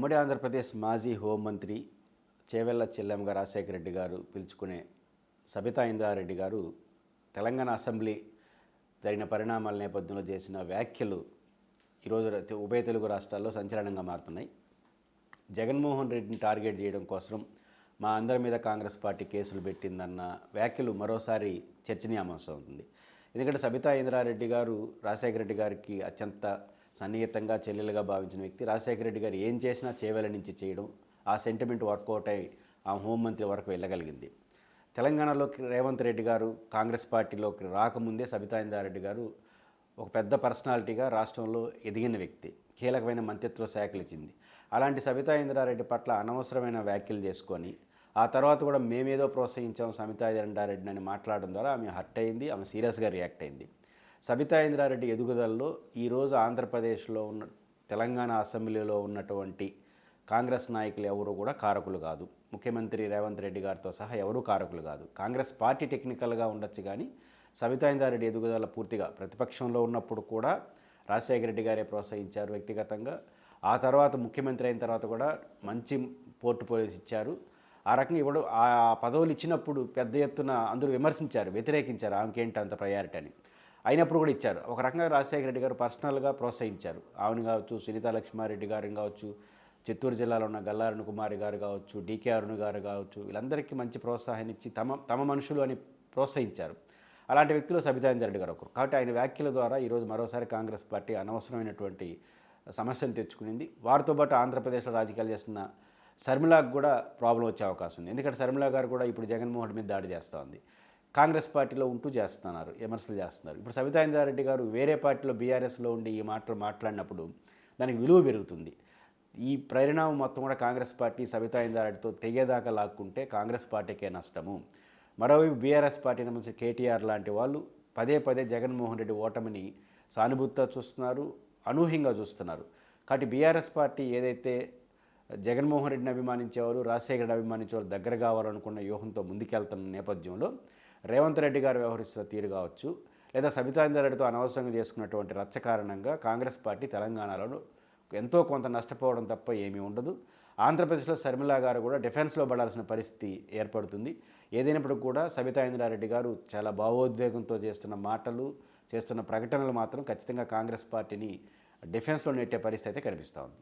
ఉమ్మడి ఆంధ్రప్రదేశ్ మాజీ హోంమంత్రి చేవెళ్ళ చెల్లెమ్మగా రాజశేఖర రెడ్డి గారు పిలుచుకునే సబితా ఇంద్రారెడ్డి గారు తెలంగాణ అసెంబ్లీ జరిగిన పరిణామాల నేపథ్యంలో చేసిన వ్యాఖ్యలు ఈరోజు ఉభయ తెలుగు రాష్ట్రాల్లో సంచలనంగా మారుతున్నాయి. జగన్మోహన్ రెడ్డిని టార్గెట్ చేయడం కోసం మా అందరి మీద కాంగ్రెస్ పార్టీ కేసులు పెట్టిందన్న వ్యాఖ్యలు మరోసారి చర్చనీయాంశం అవుతుంది. ఎందుకంటే సబితా ఇంద్రారెడ్డి గారు రాజశేఖర రెడ్డి గారికి అత్యంత సన్నిహితంగా చెల్లెలుగా భావించిన వ్యక్తి రాజశేఖర రెడ్డి గారు ఏం చేసినా చేవెల నుంచి చేయడం ఆ సెంటిమెంట్ వర్కౌట్ అయి ఆ హోంమంత్రి వరకు వెళ్ళగలిగింది. తెలంగాణలోకి రేవంత్ రెడ్డి గారు కాంగ్రెస్ పార్టీలోకి రాకముందే సబితా ఇంద్రారెడ్డి గారు ఒక పెద్ద పర్సనాలిటీగా రాష్ట్రంలో ఎదిగిన వ్యక్తి. కీలకమైన మంత్రిత్వ శాఖలు ఇచ్చింది. అలాంటి సబితా ఇంద్రారెడ్డి పట్ల అనవసరమైన వ్యాఖ్యలు చేసుకొని ఆ తర్వాత కూడా మేమేదో ప్రోత్సహించాం సబితా ఇంద్రారెడ్డిని అని మాట్లాడడం ద్వారా ఆమె హర్ట్ అయింది ఆమె సీరియస్గా రియాక్ట్ అయింది. సబితా ఇంద్రారెడ్డి ఎదుగుదలలో ఈరోజు ఆంధ్రప్రదేశ్లో ఉన్న తెలంగాణ అసెంబ్లీలో ఉన్నటువంటి కాంగ్రెస్ నాయకులు ఎవరు కూడా కారకులు కాదు. ముఖ్యమంత్రి రేవంత్ రెడ్డి గారితో సహా ఎవరూ కారకులు కాదు. కాంగ్రెస్ పార్టీ టెక్నికల్గా ఉండొచ్చు కానీ సబితా ఇంద్రారెడ్డి ఎదుగుదల పూర్తిగా ప్రతిపక్షంలో ఉన్నప్పుడు కూడా రాజశేఖర రెడ్డి గారే ప్రోత్సహించారు వ్యక్తిగతంగా. ఆ తర్వాత ముఖ్యమంత్రి అయిన తర్వాత కూడా మంచి పోర్ట్ఫోలియోస్ ఇచ్చారు. ఆ రకంగా ఇప్పుడు ఆ పదవులు ఇచ్చినప్పుడు పెద్ద ఎత్తున అందరూ విమర్శించారు వ్యతిరేకించారు. ఆమెకేంటి అంత ప్రయారిటీ అని. అయినప్పుడు కూడా ఇచ్చారు. ఒక రకంగా రాజశేఖర రెడ్డి గారు పర్సనల్గా ప్రోత్సహించారు. ఆవిని కావచ్చు సునీతా లక్ష్మారెడ్డి గారిని కావచ్చు చిత్తూరు జిల్లాలో ఉన్న గల్లారుణ్ కుమారి గారు కావచ్చు డీకే అరుణ్ గారు కావచ్చు వీళ్ళందరికీ మంచి ప్రోత్సాహాన్ని ఇచ్చి తమ తమ మనుషులు అని ప్రోత్సహించారు. అలాంటి వ్యక్తులు సబితాంజ రెడ్డి గారు ఒకరు. కాబట్టి ఆయన వ్యాఖ్యల ద్వారా ఈరోజు మరోసారి కాంగ్రెస్ పార్టీ అనవసరమైనటువంటి సమస్యను తెచ్చుకునింది. వారితో పాటు ఆంధ్రప్రదేశ్లో రాజకీయాలు చేస్తున్న శర్మిలాకు కూడా ప్రాబ్లం వచ్చే అవకాశం ఉంది. ఎందుకంటే శర్మిలా గారు కూడా ఇప్పుడు జగన్మోహన్ మీద దాడి చేస్తూ ఉంది. కాంగ్రెస్ పార్టీలో ఉంటూ చేస్తున్నారు విమర్శలు చేస్తున్నారు. ఇప్పుడు సబితా ఇంద్రారెడ్డి గారు వేరే పార్టీలో బీఆర్ఎస్లో ఉండి ఈ మాటలు మాట్లాడినప్పుడు దానికి విలువ పెరుగుతుంది. ఈ పరిణామం మొత్తం కూడా కాంగ్రెస్ పార్టీ సబితా ఇంద్రారెడ్డితో తెగేదాకా లాక్కుంటే కాంగ్రెస్ పార్టీకే నష్టము. మరోవైపు బీఆర్ఎస్ పార్టీ నుంచి కేటీఆర్ లాంటి వాళ్ళు పదే పదే జగన్మోహన్ రెడ్డి ఓటమిని సానుభూతితో చూస్తున్నారు అనూహ్యంగా చూస్తున్నారు. కాబట్టి బీఆర్ఎస్ పార్టీ ఏదైతే జగన్మోహన్ రెడ్డిని అభిమానించేవారు రాజశేఖర రెడ్డి అభిమానించేవారు దగ్గర కావాలనుకున్న వ్యూహంతో ముందుకెళ్తున్న నేపథ్యంలో రేవంత్ రెడ్డి గారు వ్యవహరిస్తున్న తీరు కావచ్చు లేదా సబితాందరెడ్డితో అనవసరంగా చేసుకున్నటువంటి రచ్చ కారణంగా కాంగ్రెస్ పార్టీ తెలంగాణలో ఎంతో కొంత నష్టపోవడం తప్ప ఏమీ ఉండదు. ఆంధ్రప్రదేశ్లో శర్మిలా గారు కూడా డిఫెన్స్లో పడాల్సిన పరిస్థితి ఏర్పడుతుంది. ఏదైనప్పటికీ కూడా సబితా ఇంద్రారెడ్డి గారు చాలా భావోద్వేగంతో చేస్తున్న మాటలు చేస్తున్న ప్రకటనలు మాత్రం ఖచ్చితంగా కాంగ్రెస్ పార్టీని డిఫెన్స్లో నెట్టే పరిస్థితి అయితే కనిపిస్తూ ఉంది.